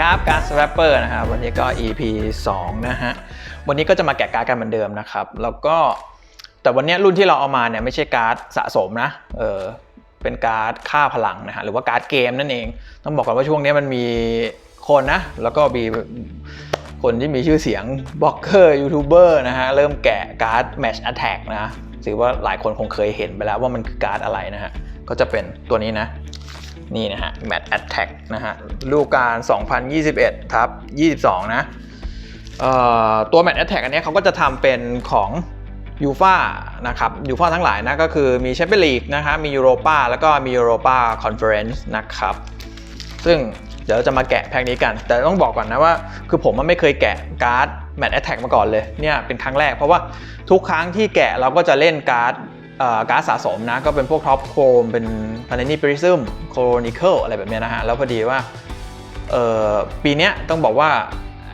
ครับการ Swapper นะครับวันนี้ก็ EP 2 นะฮะ วันนี้ก็จะมาแกะการ์ดกันเหมือนเดิมนะครับ แล้วก็แต่วันนี้รุ่นที่เราเอามาเนี่ยไม่ใช่การ์ดสะสมนะเออเป็นการ์ดค่าพลังนะฮะหรือว่าการ์ดเกมนั่นเอง ต้องบอกก่อนว่าช่วงนี้มันมีคนนะ แล้วก็มีคนที่มีชื่อเสียงบล็อกเกอร์ยูทูบเบอร์นะฮะ เริ่มแกะการ์ด Match Attack นะถือว่าหลายคนคงเคยเห็นไปแล้วว่ามันคือการ์ดอะไรนะฮะ ก็จะเป็นตัวนี้นะ นี่นะฮะ Match Attack นะฮะฤดูกาล2021 ทับ 22 นะเอ่อตัว Match Attack อันนี้เขาก็จะทำเป็นของยูฟานะครับยูฟาทั้งหลายนะก็คือมีแชมเปี้ยนลีกนะครับมียูโรปาแล้วก็มียูโรปาคอนเฟอเรนซ์นะครับ ซึ่งเดี๋ยวเราจะมาแกะแพ็กนี้กัน แต่ต้องบอกก่อนนะว่า คือผมมันไม่เคยแกะการ์ด Match Attack มาก่อนเลยเนี่ยเป็นครั้งแรกเพราะว่าทุกครั้งที่แกะเราก็จะเล่นการ์ด การ์ดสะสมนะ ก็เป็นพวกท็อปโครมเป็น Panini Prism Chronicle อะไรแบบนี้นะฮะ แล้วพอดีว่าปีนี้ต้องบอกว่า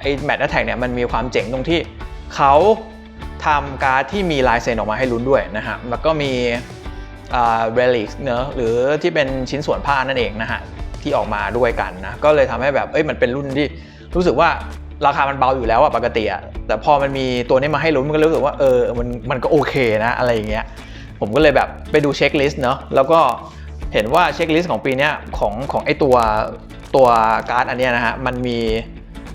ไอ้ Match Attack เนี่ยมันมีความเจ๋งตรงที่เขาทำการ์ดที่มีลายเซ็นออกมาให้ลุ้นด้วยนะฮะ แล้วก็มีอ่า relics เนอะหรือที่เป็นชิ้นส่วนผ้านั่นเองนะฮะ ที่ออกมาด้วยกันนะ ก็เลยทำให้แบบเอ้ยมันเป็นรุ่นที่รู้สึกว่าราคามันเบาอยู่แล้วอะปกติอะแต่พอมันมีตัวนี้มาให้ลุ้นมันก็รู้สึกว่าเออมันมันก็โอเคนะอะไรอย่างเงี้ย ผมก็เลยแบบไปดูเช็คลิสต์เนาะแล้วก็เห็นว่าเช็คลิสต์ของปีนี้ของของไอตัวตัวการ์ดอันนี้นะฮะ มันมี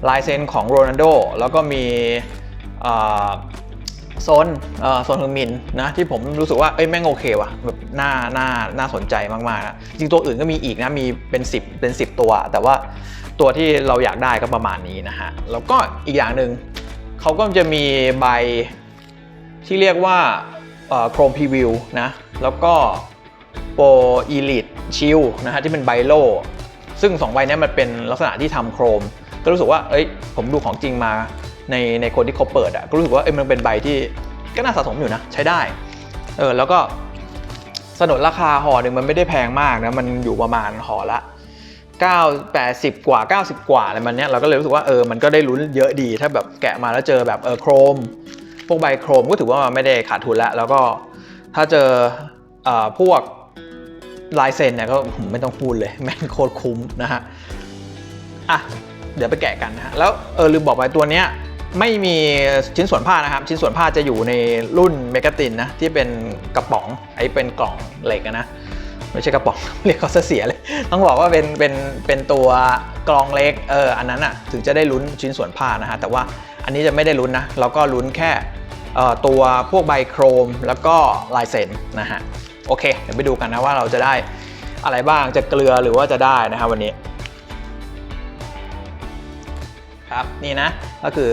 ลายเซ็นของโรนัลโดแล้วก็มีอ่าโซนเอ่อโซนฮึงมินนะที่ผมรู้สึกว่าเอ้ยแม่งโอเคว่ะแบบน่าน่าน่าสนใจมากๆนะจริงตัวอื่นก็มีอีกนะมีเป็น 10 เป็น 10 ตัว แต่ว่าตัวที่เราอยากได้ก็ประมาณนี้นะฮะ แล้วก็อีกอย่างหนึ่งเขาก็จะมีใบที่เรียกว่า โครมพรีวิวนะ แล้วก็โปรอีลิทชิลนะฮะที่เป็นไบโลซึ่ง 2 ใบนี้มันเป็นลักษณะที่ทำโครม ก็รู้สึกว่า เอ้ย ผมดูของจริงมาในในคนที่เขาเปิดอะก็รู้สึกว่า เอ้ย มันเป็นใบที่ก็น่าสะสมอยู่นะ ใช้ได้ เออ แล้วก็สนนราคาห่อหนึ่งมันไม่ได้แพงมากนะ มันอยู่ประมาณห่อละ 9 80 กว่า 90 กว่าอะไรมันเนี้ย เราก็เลยรู้สึกว่า เออ มันก็ได้ลุ้นเยอะดี ถ้าแบบแกะมาแล้วเจอแบบ เออ โครม วกใบโครมก็ถือว่าไม่ได้ขาดทุนแล้วแล้วก็ถ้าเจออพวกลายเซ็นเนี่ยก็ไม่ต้องพูดเลยแม่งโคตรคุ้มนะฮะอะเดี๋ยวไปแกะกันนะฮะแล้วเออลืมบอกไปตัวเนี้ยไม่มีชิ้นส่วนผ้านะครับ ชิ้นส่วนผ้าจะอยู่ในรุ่นเมกาตินนะที่เป็นกระป๋องไอ้เป็นกล่องเหล็กนะไม่ใช่กระป๋องเรียกเขาเสียเลย ต้องบอกว่าเป็นเป็นเป็นตัวกรองเล็กเอออันนั้นอะถึงจะได้ลุ้นชิ้นส่วนผ้านะฮะแต่ว่าอันนี้จะไม่ได้ลุ้นนะเราก็ลุ้นแค่ ตัวพวกใบโครมแล้วก็ลายเซ็นนะฮะโอเค เดี๋ยวไปดูกันนะว่าเราจะได้อะไรบ้างจะเกลือหรือว่าจะได้นะครับวันนี้ครับนี่นะก็คือ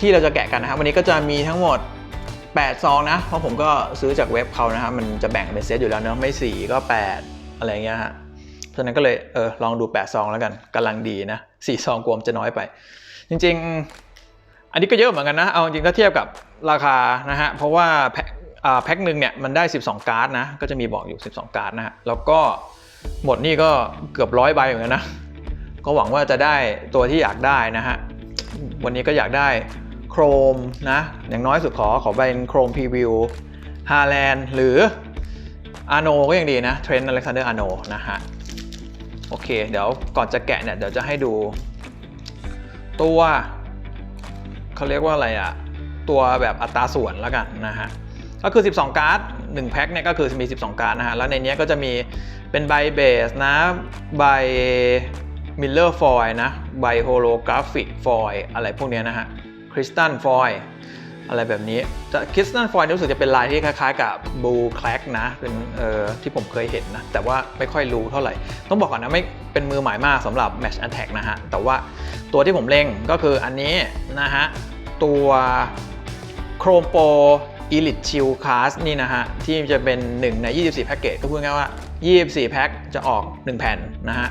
ที่เราจะแกะกันนะครับ วันนี้ก็จะมีทั้งหมด8ซองนะ เพราะผมก็ซื้อจากเว็บเขานะครับมันจะแบ่งเป็นเซตอยู่แล้วเนอะไม่ 4 ก็ 8 อะไรเงี้ยฮะเพราะฉะนั้นก็เลยเออลองดู8ซองแล้วกันกำลังดีนะ4ซองกลวมจะน้อยไป จริงๆ อันนี้ก็เยอะเหมือนกันนะ เอาจริงถ้าเทียบกับราคานะฮะ เพราะว่าแพ็คหนึ่งเนี่ยมันได้ 12 การ์ดนะ ก็จะมีบอกอยู่ 12 การ์ดนะฮะ แล้วก็หมดนี่ก็เกือบร้อยใบเหมือนกันนะ ก็หวังว่าจะได้ตัวที่อยากได้นะฮะ วันนี้ก็อยากได้โครมนะ อย่างน้อยสุดขอขอเป็นโครมพรีวิวฮาแลนด์หรืออาโนก็ยังดีนะเทรนด์อเล็กซานเดอร์อาโนนะฮะ โอเค เดี๋ยวก่อนจะแกะเนี่ยเดี๋ยวจะให้ดูตัว เขาเรียกว่าอะไรอะตัวแบบอัตราส่วนแล้วกันนะฮะก็คือ 12 การ์ด1แพ็คเนี่ยก็คือมี 12 การ์ดนะฮะแล้วในนี้ก็จะมีเป็นใบเบสนะใบมิลเลอร์ฟอยนะใบโฮโลกราฟิกฟอยอะไรพวกนี้นะฮะคริสตัลฟอยอะไรแบบนี้แต่คริสตัลฟอยรู้สึกจะเป็นลายที่คล้าย ๆ กับบูแคลกนะเป็นเอ่อที่ผมเคยเห็นนะ แต่ว่าไม่ค่อยรู้เท่าไหร่ ต้องบอกก่อนนะไม่เป็นมือหม่มากสำหรับ Match Attack นะฮะ แต่ว่าตัวที่ผมเล็งก็คืออันนี้นะฮะ ตัวโครมโป Elite Chill Class นี่นะฮะ ที่จะเป็น 1 ใน 24 แพ็กเกจก็พูดง่ายว่า 24 แพ็กจะออก 1 แผ่นนะฮะ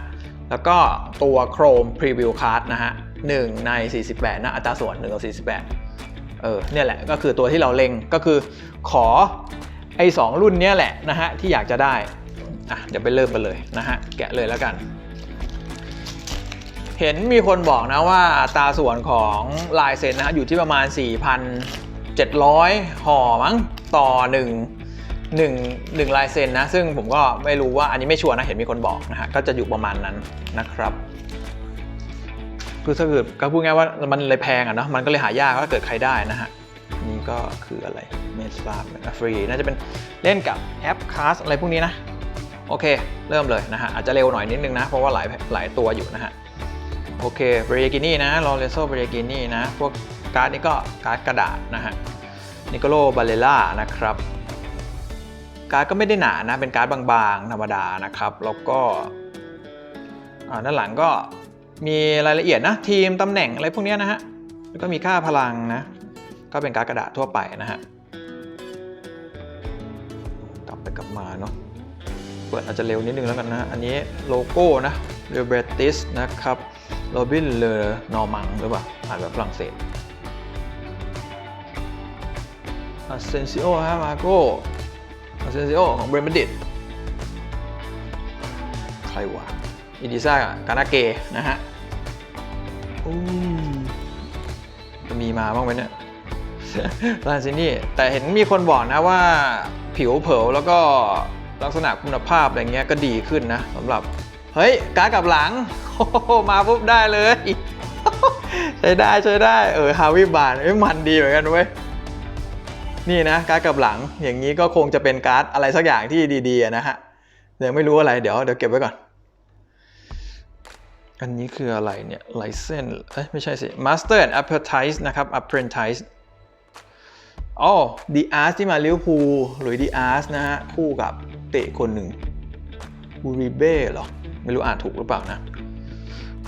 แล้วก็ตัว Chrome Preview Card นะฮะ 1 ใน 48 นะ อัตราส่วน 1 ต่อ 48 เออเนี่ยแหละก็คือตัวที่เราเล็งก็คือขอไอ้ 2 รุ่นเนี้ยแหละนะฮะ ที่อยากจะได้ อะ เดี๋ยวไปเริ่มกันเลยนะฮะ แกะเลยแล้วกัน เห็นมีคนบอกนะว่าตาส่วนของลายเซ็นนะฮะอยู่ที่ประมาณ 4,700 ห่อมั้งต่อ 1 1 1ลายเซ็นนะ ซึ่งผมก็ไม่รู้ว่าอันนี้ไม่ชัวร์นะ เห็นมีคนบอกนะฮะก็จะอยู่ประมาณนั้นนะครับคือถ้าเกิดก็พูดง่ายว่ามันเลยแพงอะเนาะมันก็เลยหายากถ้าเกิดใครได้นะฮะนี่ก็คืออะไรไม่ทราบฟรีน่าจะเป็นเล่นกับแอปค a s อะไรพวกนี้นะ โอเค เริ่มเลยนะฮะอาจจะเร็วหน่อยนิดนึงนะ เพราะว่าหลายหลายตัวอยู่นะฮะ โอเคเบรกินี่นะลอเรโซเบรกินี่นะ พวกการ์ดนี้ก็การ์ดกระดาษนะฮะนิโคโลบาเลล่านะครับ การ์ดก็ไม่ได้หนานะ เป็นการ์ดบางๆ ธรรมดานะครับ แล้วก็ด้านหลังก็มีรายละเอียดนะ ทีมตำแหน่งอะไรพวกเนี้ยนะฮะ แล้วก็มีค่าพลังนะ ก็เป็นการ์ดกระดาษทั่วไปนะฮะ กลับไปกลับมาเนาะ เปิดอาจจะเร็วนิดนึงแล้วกันนะ อันนี้โลโก้นะเรเบรติสนะครับ โรบินเลอนอมังหรือเปล่าอ่านแบบฝรั่งเศสอาเซนซิโอฮะมาโกอาเซนซิโอของเบรมดิตใครวะอิดิซ่ากานาเกนะฮะอู้จะมีมาบ้างไหมเนี่ยลานซินี่แต่เห็นมีคนบอกนะว่าผิวเผลแล้วก็ลักษณะคุณภาพอะไรเงี้ยก็ดีขึ้นนะสำหรับ เฮ้ยการดกลับหลังโอมาปุ๊บได้เลย ใช้ได้ใช้ได้เออฮาวิบานเอ้ยมันดีเหมือนกันเว้ยนี่นะการดกลับหลังอย่างนี้ก็คงจะเป็นการ์ดอะไรสักอย่างที่ดีๆนะฮะเดี๋ยวไม่รู้อะไรเดี๋ยวเดี๋ยวเก็บไว้ก่อน อันนี้คืออะไรเนี่ย license เอ้ยไม่ใช่สิ master and apprentice นะครับ apprentice อ๋อดีอาร์ที่มาลิเวอร์พูลหรือดีอาร์นะฮะคู่กับเตะคนหนึ่งบูริเบ้เหรอ ไม่รู้อ่านถูกหรือเปล่านะ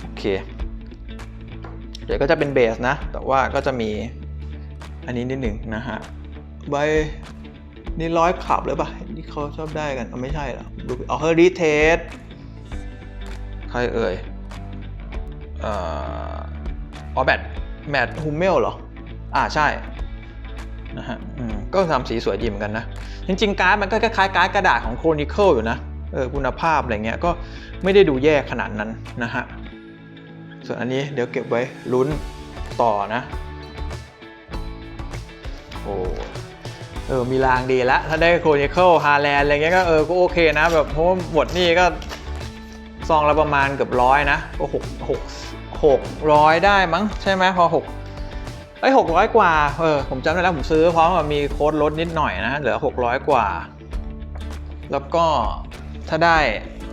โอเค เดี๋ยวก็จะเป็นเบสนะ แต่ว่าก็จะมีอันนี้นิดหนึ่งนะฮะใบนี่ร้อยขับหรือเปล่าที่เขาชอบได้กันเอาไม่ใช่หรอดูเอาเฮอริเทสใครเอ่ยเอ่ออแบทแมทฮูเมลเหรอ อ่าใช่นะฮะก็ทำสีสวยดีเหมือนกันนะ จริงๆ การ์ดมันก็คล้ายๆการ์ดกระดาษของโครนิเคิลอยู่นะ เออคุณภาพอะไรเงี้ยก็ไม่ได้ดูแย่ขนาดนั้นนะฮะส่วนอันนี้เดี๋ยวเก็บไว้ลุ้นต่อนะโอ้เออมีรางดีแล้วถ้าได้โครนิเคิลฮาแลนด์อะไรเงี้ยก็เออก็โอเคนะแบบเพราะว่าหมดนี่ก็ซองละประมาณเกือบร้อยนะก็หกหกหกร้อยได้มั้งใช่ไหมพอหกเอ้หกร้อยกว่า เออ ผมจำได้แล้วผมซื้อพร้อมกับมีโค้ดลดนิดหน่อยนะ เหลือหกร้อยกว่า แล้วก็ ถ้าได้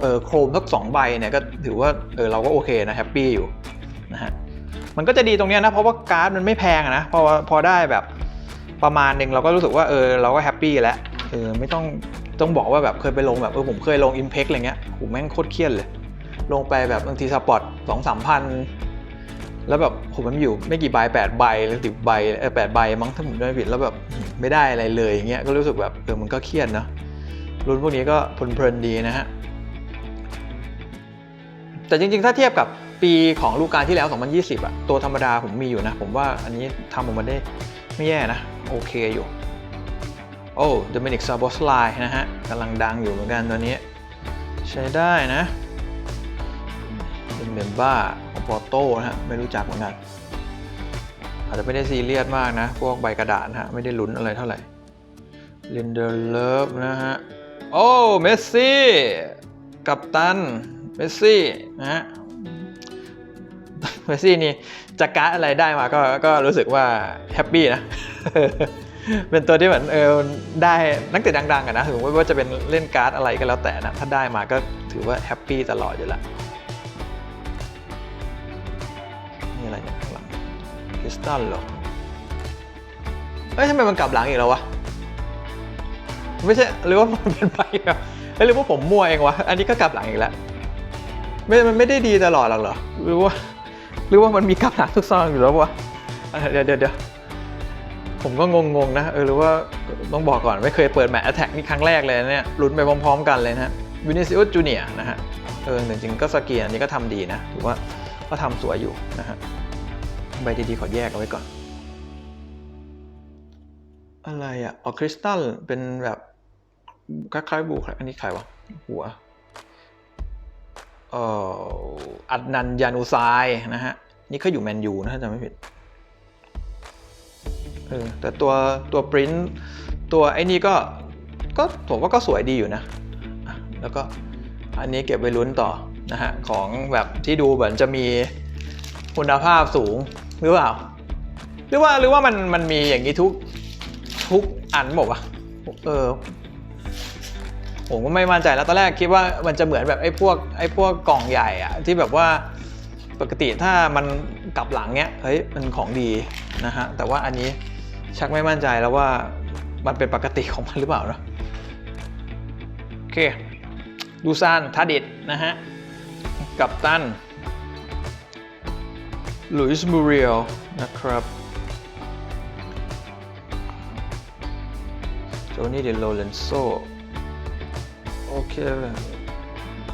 เออโครมสักสองใบเนี่ยก็ถือว่าเออเราก็โอเคนะแฮปปี้อยู่นะฮะมันก็จะดีตรงเนี้ยนะเพราะว่าการ์ดมันไม่แพงนะพอพอได้แบบประมาณหนึ่งเราก็รู้สึกว่าเออเราก็แฮปปี้แล้วเออไม่ต้องต้องบอกว่าแบบเคยไปลงแบบเออผมเคยลง Impact อะไรเงี้ยโหแม่งโคตรเครียดเลย ลงไปแบบบางทีสปอตสองสามพันแล้วแบบผมมันอยู่ไม่กี่ใบแปดใบหรือสิบใบเออแปดใบมั้งถ้าผมจำไม่ผิดแล้วแบบไม่ได้อะไรเลยอย่างเงี้ยก็รู้สึกแบบเออมันก็เครียดเนาะ รุ่นพวกนี้ก็เพลินๆดีนะฮะ แต่จริงๆ ถ้าเทียบกับปีของลูกการที่แล้ว 2020อะตัวธรรมดาผมมีอยู่นะ ผมว่าอันนี้ทำออกมาได้ไม่แย่นะ โอเคอยู่ โอ้โดมินิกซาบอสไลนะฮะกำลังดังอยู่เหมือนกันตัวนี้ ใช้ได้นะเป็นเมมบ้าของปอโต้นะฮะ ไม่รู้จักเหมือนกันอาจจะไม่ได้ซีเรียสมากนะ พวกใบกระดาษนะฮะ ไม่ได้ลุ้นอะไรเท่าไหร่เ e นเดอร์เลิฟนะฮะ โอ้เมสซี่กัปตันเมสซี่นะฮะเมสซี่นี่จะการ์ดอะไรได้มาก็ก็รู้สึกว่าแฮปปี้นะ เป็นตัวที่เหมือนเออได้นักเตะดังๆกันนะถึงว่าจะเป็นเล่นการ์ดอะไรก็แล้วแต่นะ ถ้าได้มาก็ถือว่าแฮปปี้ตลอดอยู่แล้วนี่อะไรเนี่ยข้างหลังคริสตัลเหรอเอ้ยทำไมมันกลับหลังอีกแล้ววะ ไม่ใช่หรือว่ามันเป็นไปแบบเอ้ยหรือว่าผมมั่วเองวะอันนี้ก็กลับหลังอีกแล้วไม่มันไม่ได้ดีตลอดหรอกเหรอหรือว่าหรือว่ามันมีกลับหลังทุกซองอยู่แล้ววะเดี๋ยวเดี๋ยวเดี๋ยวผมก็งงๆนะเออหรือว่าต้องบอกก่อนไม่เคยเปิดแมตช์แอตแทกนี่ครั้งแรกเลยนะเนี่ยลุ้นไปพร้อมๆ กันเลยนะวินิซิอุสจูเนียนะฮะเออจริงๆก็สกีอันนี้ก็ทำดีนะถือว่าก็ทำสวยอยู่นะฮะใบดีๆขอแยกเอาไว้ก่อน อะไรอะออคริสตัลเป็นแบบ คล้ายๆบูคอันนี้ใครวะ หัวเอ่ออัดนันยานูซายนะฮะ นี่เขาอยู่แมนยูนะถ้าจำไม่ผิดเออแต่ตัวตัวปริ้นตัวไอ้นี่ก็ก็ผมว่าก็สวยดีอยู่นะ แล้วก็อันนี้เก็บไว้ลุ้นต่อนะฮะ ของแบบที่ดูเหมือนจะมีคุณภาพสูงหรือเปล่า หรือว่าหรือว่ามันมันมีอย่างนี้ทุกทุกอันบอกว่าเออ ผมก็ไม่มั่นใจแล้วตอนแรกคิดว่ามันจะเหมือนแบบไอ้พวกไอ้พวกกล่องใหญ่อะที่แบบว่าปกติถ้ามันกลับหลังเนี้ยเฮ้ยมันของดีนะฮะแต่ว่าอันนี้ชักไม่มั่นใจแล้วว่ามันเป็นปกติของมันหรือเปล่านะโอเคดูซานทาดิดนะฮะกับตันลุยส์มูเรียลนะครับโจนี่เดโลเรนโซ โอเค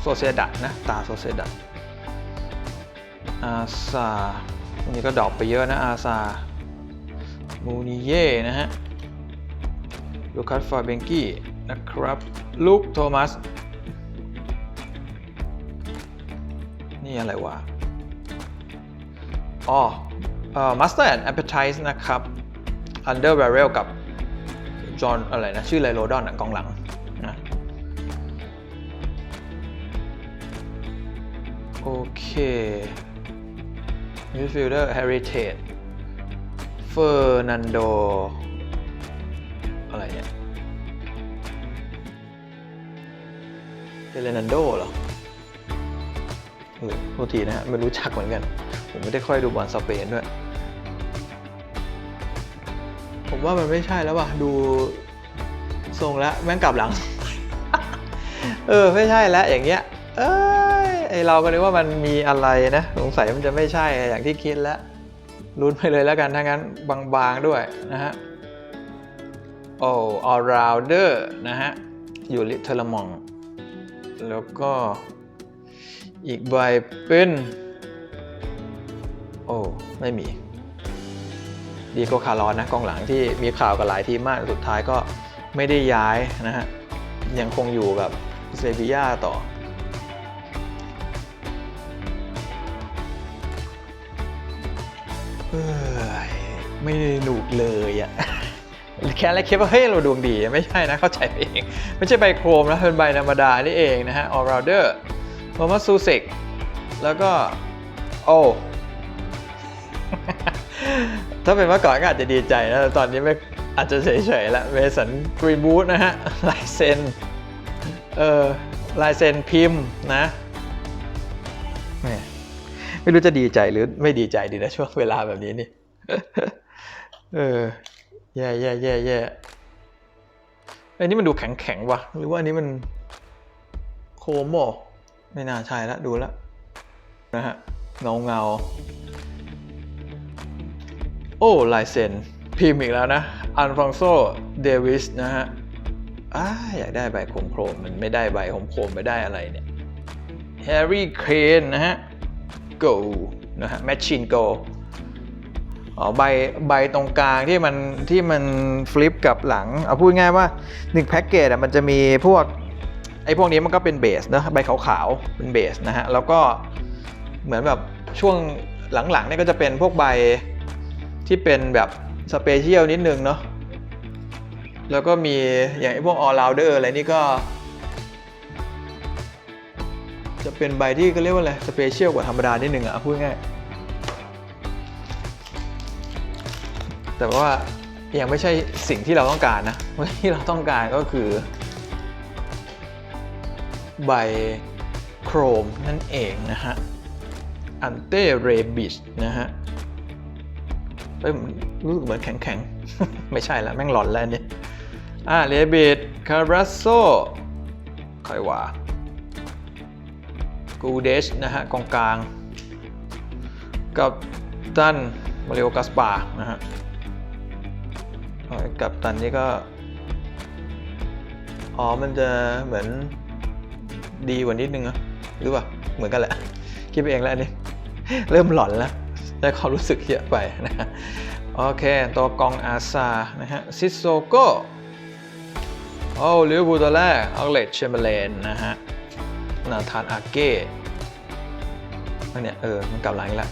โซเซดัตนะ ตาโซเซดัตอาซาวันนี้ก็ดรอปไปเยอะนะอาซามูนิเย่นะฮะลูคัสฟาเบงกี้นะครับ ลูกโทมัส นี่อะไรวะ อ๋อเอ่อ Master and Appetize นะครับ Under Barrel กับจอห์นอะไรนะ ชื่อไรโรดอนอะกองหลัง โอเค midfielder heritage Fernando อะไรเนี่ยเฟรนันโดเหรอเออโทษทีนะฮะไม่รู้จักเหมือนกัน ผมไม่ได้ค่อยดูบอลสเปนด้วย ผมว่ามันไม่ใช่แล้วว่ะ ดูทรงแล้วแม่งกลับหลัง เออ ไม่ใช่แล้วอย่างเงี้ย เอ้ย ไอเราก็นึกว่ามันมีอะไรนะ สงสัยมันจะไม่ใช่อย่างที่คิดแล้วลุ้นไปเลยแล้วกันถ้างั้นบางๆด้วยนะฮะโอ้ all rounder นะฮะ อยู่ลิเทอร์มอง แล้วก็อีกใบเป็น โอ้ ไม่มี ดีโกคาร์ลอนนะกองหลังที่มีข่าวกับหลายทีมมากสุดท้ายก็ไม่ได้ย้ายนะฮะ ยังคงอยู่กับเซบีย่าต่อ ไม่ได้หนุกเลยอะแค่แรกคิดว่าเฮ้ยเราดวงดีไม่ใช่นะเข้าใจไปเองไม่ใช่ใบโครมนะเป็นใบธรรมดานี่เองนะฮะ all rounder โทมัสซูเซกแล้วก็โอ้ถ้าเป็นเมื่อก่อนก็อาจจะดีใจนะแต่ตอนนี้ไม่อาจจะเฉยๆละเวสันกรีนบูธนะฮะลายเซ็นเออลายเซ็นพิมพ์นะ ไม่รู้จะดีใจหรือไม่ดีใจดีนะช่วงเวลาแบบนี้นี่ เออ แย่แย่แย่แย่อันนี้มันดูแข็งแข็งวะหรือว่าอันนี้มันโคมบ่ไม่น่าใช่ละดูแล้วนะฮะเงาเงาโอ้ลายเซ็นพิมพ์อีกแล้วนะอันฟองโซเดวิสนะฮะอ้าอยากได้ใบโคมโครมมันไม่ได้ใบโคมโคมไม่ได้อะไรเนี่ยแฮร์รี่เคนนะฮะ go นะฮะ machine go อ๋อใบใบตรงกลางที่มันที่มันฟลิปกับหลัง เอาพูดง่ายว่า1แพ็กเกจอะมันจะมีพวกไอ้พวกนี้มันก็เป็นเบสนะใบขาวๆเป็นเบสนะฮะ แล้วก็เหมือนแบบช่วงหลังๆเนี่ยก็จะเป็นพวกใบที่เป็นแบบสเปเชียลนิดนึงเนาะแล้วก็มีอย่างไอ้พวก all rounder อะไรนี่ก็ จะเป็นใบที่ก็เรียกว่าอะไรสเปเชียลกว่าธรรมดานิดนึงอะพูดง่ายแต่ว่ายังไม่ใช่สิ่งที่เราต้องการนะที่เราต้องการก็คือ ใบโครมนั่นเองนะฮะอันเต้เรบิชนะฮะเอ้ยรู้สึกเหมือนแข็งๆ ไม่ใช่ละแม่งหลอนแล้วอันนี่อ่าเรบิชคาราโซใครวะ กูเดชนะฮะกองกลาง กับตันมาริโอกัสปานะฮะกับตันนี่ก็ อ๋อ มันจะเหมือนดีกว่านิดนึงอะหรือเปล่า เหมือนกันแหละ คิดไปเองแล้วอันนี้ เริ่มหลอนแล้วได้ความรู้สึกเยอะไปนะฮะโอเค ตัวกองอาซา นะฮะ ซิโซโกโอ้ลิเวอร์พูลตัวแรกออกเลตเชมเบเลนนะฮะ นาธานอาเก้อันเนี้ยเออ มันกลับหลังอีกแล้ว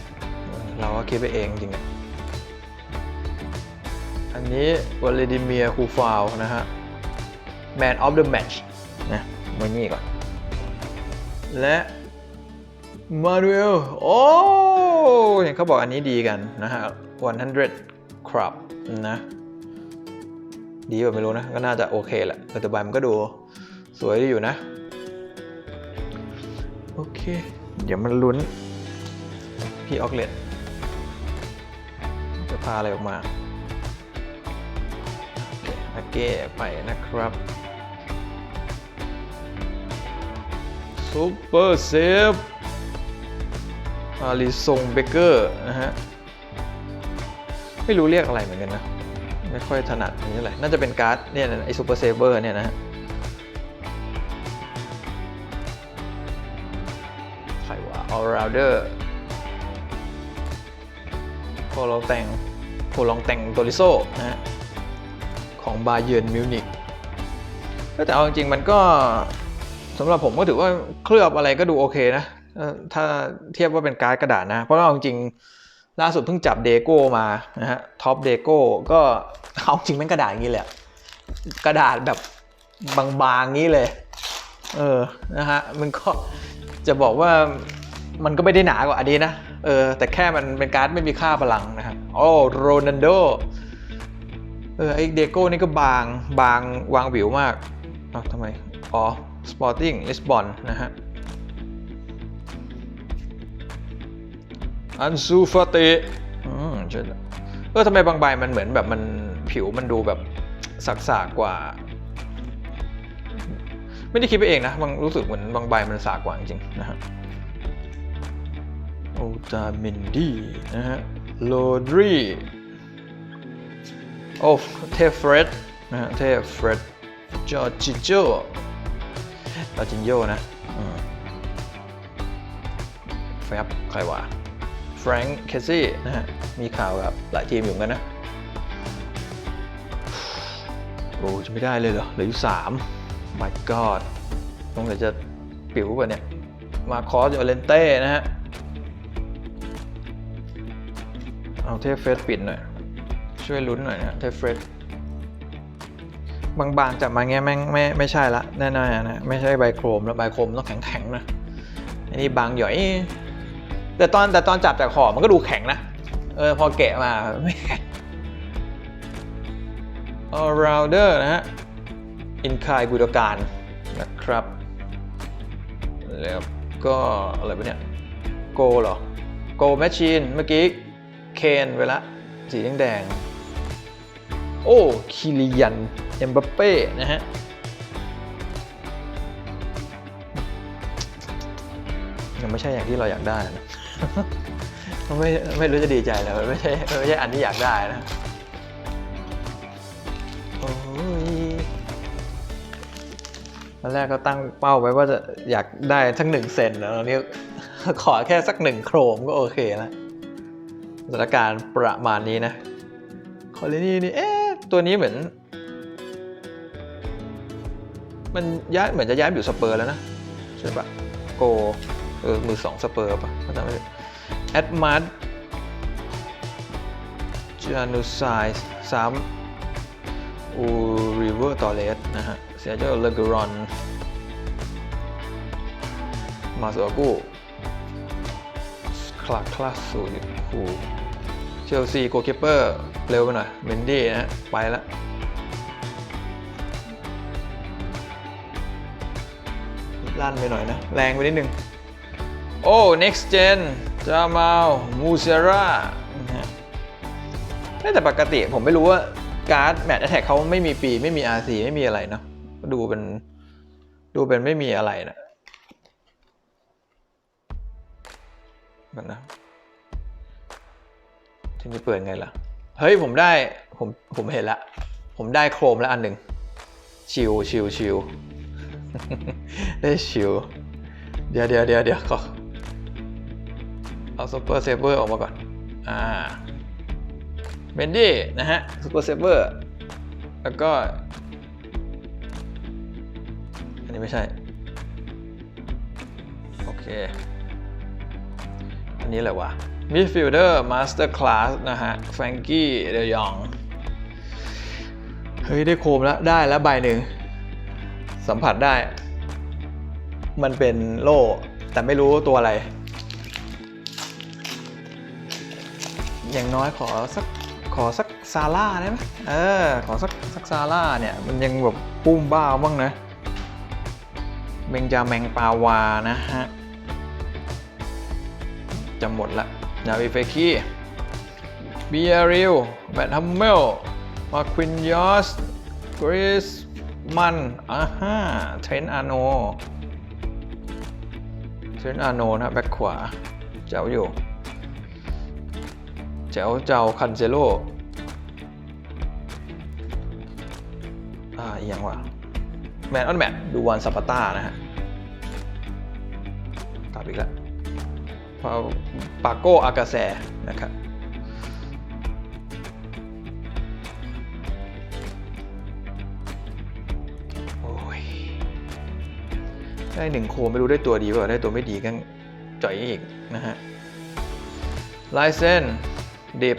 เราก็คิดไปเองจริงอะอันนี้วลาดิเมียคูฟาวนะฮะ Man of the Match นะมานี่ก่อน และมานูเอลโอ้เห็นเขาบอกอันนี้ดีกันนะฮะ 100 crop นะ ดีกว่าไม่รู้นะ ก็น่าจะโอเคแหละแต่ตัวใบมันก็ดูสวยดีอยู่นะ โอเค เดี๋ยวมันลุ้น พี่ออกเลตจะพาอะไรออกมาโอเคอาเก้ไปนะครับซูเปอร์เซฟอาริซงเบเกอร์นะฮะ ไม่รู้เรียกอะไรเหมือนกันนะ ไม่ค่อยถนัดอันนี้เท่าไหร่น่าจะเป็นการ์ดเนี่ยไอซูเปอร์เซเบอร์เนี่ยนะ ฮะใครวะ all rounder โคลองแต่งโคลองแต่งโตริโซนะของบาเยิร์นมิวนิกแต่เอาจริงๆมันก็สำหรับผมก็ถือว่าเคลือบอะไรก็ดูโอเคนะ ถ้าเทียบว่าเป็นการ์ดกระดาษนะ เพราะว่าจริงๆล่าสุดเพิ่งจับเดโก้มานะฮะท็อปเดโก้ก็เอาจริงแม่งกระดาษอย่างนี้เลยอะกระดาษแบบบางๆงี้เลย เออ นะฮะ มันก็จะบอกว่า มันก็ไม่ได้หนากว่าอันนี้นะ เออ แต่แค่มันเป็นการ์ดไม่มีค่าพลังนะครับโอ้โรนันโด เออไอเดโก้นี่ก็บางบางวางวิวมากอ้าวทำไม อ๋อ Sporting Lisbon นนะฮะ อันซูฟาตะอืมใช่เออทำไมบางใบมันเหมือนแบบมันผิวมันดูแบบสักๆกว่า ไม่ได้คิดไปเองนะบางรู้สึกเหมือนบางใบมันสากกว่าจริงนะฮะ โอตาเมนดีนะฮะโลดรีโอ้เทฟเฟรดนะฮะเทฟเฟรดจอร์จิโจจอร์จิโยนะแฟบใครวะแฟรงค์เคซี่นะฮะมีข่าวกับหลายทีมอยู่เหมือนกันนะ โอ้จะไม่ได้เลยเหรอเหลืออยู่สาม my god ต้องเลยจะปิ๋วป่ะเนี่ย มาคอสโอเลนเต้นะฮะ เอาเทฟเฟสปิดหน่อย ช่วยลุ้นหน่อยนะเทฟเฟสบางๆจับมาเงี้ยแม่งไม่ไม่ใช่ละแน่ๆนะไม่ใช่ใบโครมแล้วใบโครมต้องแข็งๆนะอันนี้บางหย่อยแต่ตอนแต่ตอนจับจากขอมันก็ดูแข็งนะ เออพอแกะมาไม่แข็ง all rounder นะฮะ อินคายกุดการนะครับ แล้วก็อะไรปะเนี่ย โกเหรอ โกแมชชีนเมื่อกี้ เคนไปละ สีแดงๆ โอ้คิริยัน เอ็มบัปเป้นะฮะยังไม่ใช่อย่างที่เราอยากได้นะไม่ไม่รู้จะดีใจแล้วไม่ใช่ไม่ใช่อันที่อยากได้นะโอ้ยตอนแรกก็ตั้งเป้าไว้ว่าจะอยากได้ทั้งหนึ่งเซนแล้วตอนนี้ขอแค่สักหนึ่งโครมก็โอเคแล้ว สถานการณ์ประมาณนี้นะคอลนี่นี่เอ๊ะตัวนี้เหมือน มันย้ายเหมือนจะย้ายอยู่สเปอร์แล้วนะ ใช่ปะโกเออมือสองสเปอร์ปะถ้าจำไม่ผิดแอดมาร์ดจานุไซส์สามอูริเวอร์ตอเลสนะฮะเสียเจ้าเลกรอนมาสกู คลาคลาสสูคูเชลซีโกคิปเปอร์ เร็วไปหน่อย เมนดี้นะ ไปละลั่นไปหน่อยนะ แรงไปนิดนึง โอ้ next gen จามาลมูเซราแต่ปกติผมไม่รู้ว่า การ์ดแมตช์แท็กเขาไม่มีปี ไม่มี RC ไม่มีอะไรเนาะดูเป็น ดูเป็นไม่มีอะไรนะ กันนะทีนี้เปิดไงล่ะ เฮ้ยผมได้ผมผมเห็นละ ผมได้โครมแล้วอันหนึ่งชิวชิวชิวได้ชิว เดี๋ยวเดี๋ยวเดี๋ยวเดี๋ยวขอเอาซูเปอร์เซเวอร์ออกมาก่อน อ่าเบนดี้นะฮะซูเปอร์เซเวอร์แล้วก็ อันนี้ไม่ใช่ โอเค อันนี้อะไรวะมิดฟิลเดอร์มาสเตอร์คลาสนะฮะแฟรงกี้เดยองเฮ้ย ได้โคมแล้ว ได้แล้วใบหนึ่ง สัมผัสได้ มันเป็นโล่ แต่ไม่รู้ตัวอะไร อย่างน้อยขอสักขอสักซาร่าได้ไหมเออ ขอสักสักซาร่าเนี่ย มันยังแบบปุ้มบ้าบ้างนะ เบงจาแมงปาวานะฮะ จะหมดละนาวิเฟคีเบียริลแบทฮัมเมลมาควินยอสกริสมันอ่าฮะเทรนอาโนเทรนอาโนนะแบ็คขวา เจ้าอยู่แจ๋วเจ้าคันเซโลอ่าอีกอย่างว่าแมนออนแมทดูวันซาปาต้านะฮะกลับอีกแล้ว ปาโกอากาแซนะครับโอ้ยได้หนึ่งโคไม่รู้ได้ตัวดีเปล่าได้ตัวไม่ดีก็จ่อยอีกนะฮะลายเส้นดิบ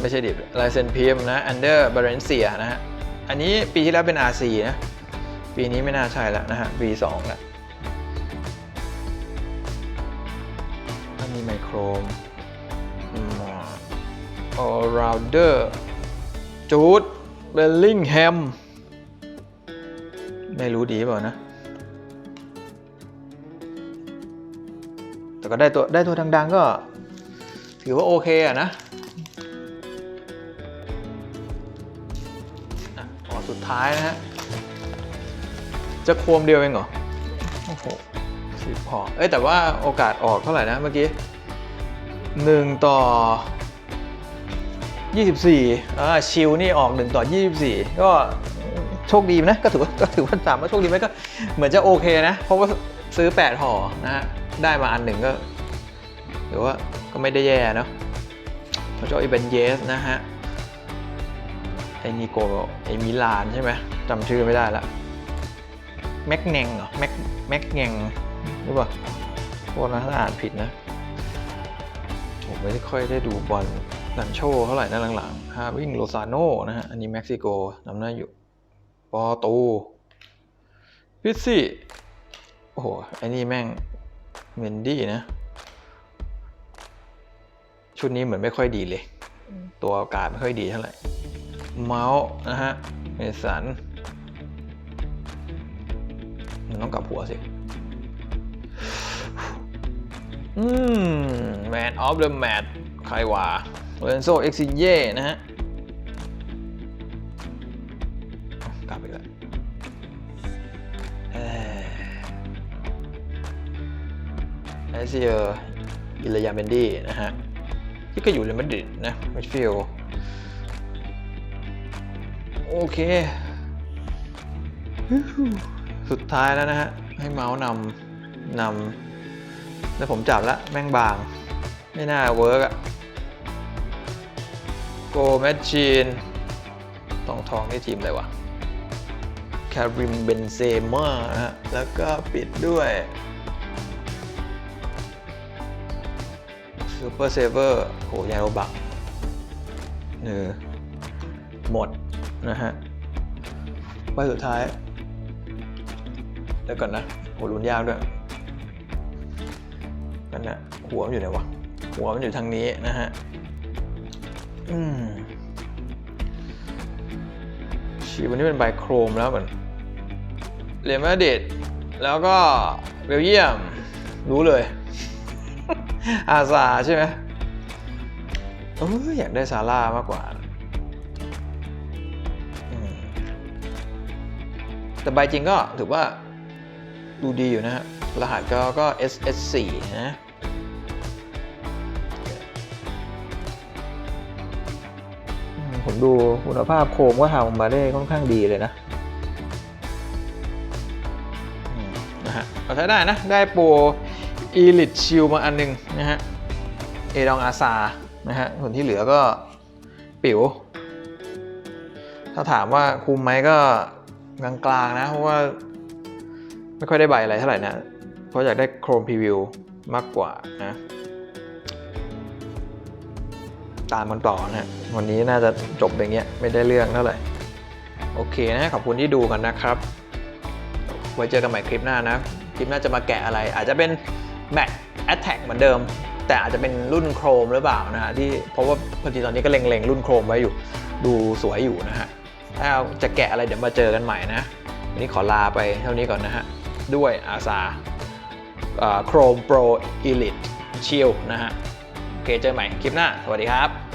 ไม่ใช่ดิบลายเส้นพิมพ์นะ under b a r e n c i a นะฮะ อันนี้ปีที่แล้วเป็น RC นะ ปีนี้ไม่น่าใช่แล้วนะฮะ V2 แล้ว อันนี้ไมโครม all rounder จูดเบลลิงแฮม ไม่รู้ดีเปล่านะ แต่ก็ได้ตัวได้ตัวดังๆก็ ถือว่าโอเคอะนะออสุดท้ายนะฮะ จะโคมเดียวเองเหรอ โอ้โหสิบพอเอ้ยแต่ว่าโอกาสออกเท่าไหร่นะเมื่อกี้ หนึ่งต่อ 24อ่าชิลนี่ออก 1 ต่อ 24 ก็โชคดีนะ ก็ถือว่าก็ถือว่าถามว่าโชคดีไหมก็เหมือนจะโอเคนะ เพราะว่าซื้อ 8ห่อนะฮะได้มาอันหนึ่งก็ถือว่าก็ไม่ได้แย่เนาะเขาจะอีเบนเยสนะฮะไอ้นิโกไอ้มิลานใช่ไหมจำชื่อไม่ได้ละแม็กเนงเหรอแม็กแม็กเนงหรือเปล่าโทษนะถ้าอ่านผิดนะ ผมไม่ได้ค่อยได้ดูบอลกันโชเท่าไหร่นะหลังๆฮาวิ่งโลซาโนนะฮะ อันนี้เม็กซิโกนำหน้าอยู่ ปอตูพิซซี่ โอ้โหไอ้นี่แม่งเมนดี้นะ ชุดนี้เหมือนไม่ค่อยดีเลย ตัวอากาศไม่ค่อยดีเท่าไหร่ เมาส์นะฮะเมสันมันต้องกลับหัวสิ อืมแมนออฟเดอะแมทใครวะโรเอนโซเอ็กซิเย่นะฮะกลับอีกแล้วเอ่อไอซีเออร์อิลยาเบนดี้นะฮะ ที่ก็อยู่เรอัลมาดริดนะมิดฟิลโอเค สุดท้ายแล้วนะฮะ ให้เมาส์นำนำ แล้วผมจับแล้วแม่งบาง ไม่น่าเวิร์กอะโกแมชชีนทองทองนี่ทีมอะไรวะคาริมเบนเซม่านะฮะ แล้วก็ปิดด้วยซูเปอร์เซเวอร์โหยาโรบักเออหมด นะฮะใบสุดท้าย แล้วก่อนนะ โหลุ้นยากด้วย นนะหัวมันอยู่ไหนวะหัวมันอยู่ทางนี้นะฮะอืมชีวันนี้เป็นใบโครมแล้วเหมือนเรียนมาดริดแล้วก็เบลเยียม รู้เลย อาซาใช่ไหมเอออยากได้ซาร่ามากกว่าอืมแต่ใบจริงก็ถือว่าดูดีอยู่นะฮะ รหัสก็ก็ SS4 นะ ผมดูคุณภาพโคมก็ทำมาได้ค่อนข้างดีเลยนะนะฮะเราใช้ได้นะ ได้โปร Elite Shield มาอันหนึงนะฮะ เอดองอาซา นะฮะ ส่วนที่เหลือก็ปิ๋ว ถ้าถามว่าคุมไหมก็กลางๆนะ เพราะว่าไม่ค่อยได้ใบอะไรเท่าไหร่นะ เพราะอยากได้โครมพรีวิวมากกว่านะ ตามกันต่อนะฮะวันนี้น่าจะจบอย่างเงี้ยไม่ได้เรื่องเท่าไหร่โอเคนะขอบคุณที่ดูกันนะครับ ไว้เจอกันใหม่คลิปหน้านะ คลิปหน้าจะมาแกะอะไร อาจจะเป็นแมตแอตแทกเหมือนเดิม แต่อาจจะเป็นรุ่นโครมหรือเปล่านะฮะที่เพราะว่าพอดีตอนนี้ก็เล็งๆ รุ่นโครมไว้อยู่ ดูสวยอยู่นะฮะถ้าจะแกะอะไรเดี๋ยวมาเจอกันใหม่นะวันนี้ขอลาไปเท่านี้ก่อนนะฮะด้วยอาซาโครมโปรอีลิทชิลนะฮะ เคเจอใหม่คลิปหน้า สวัสดีครับ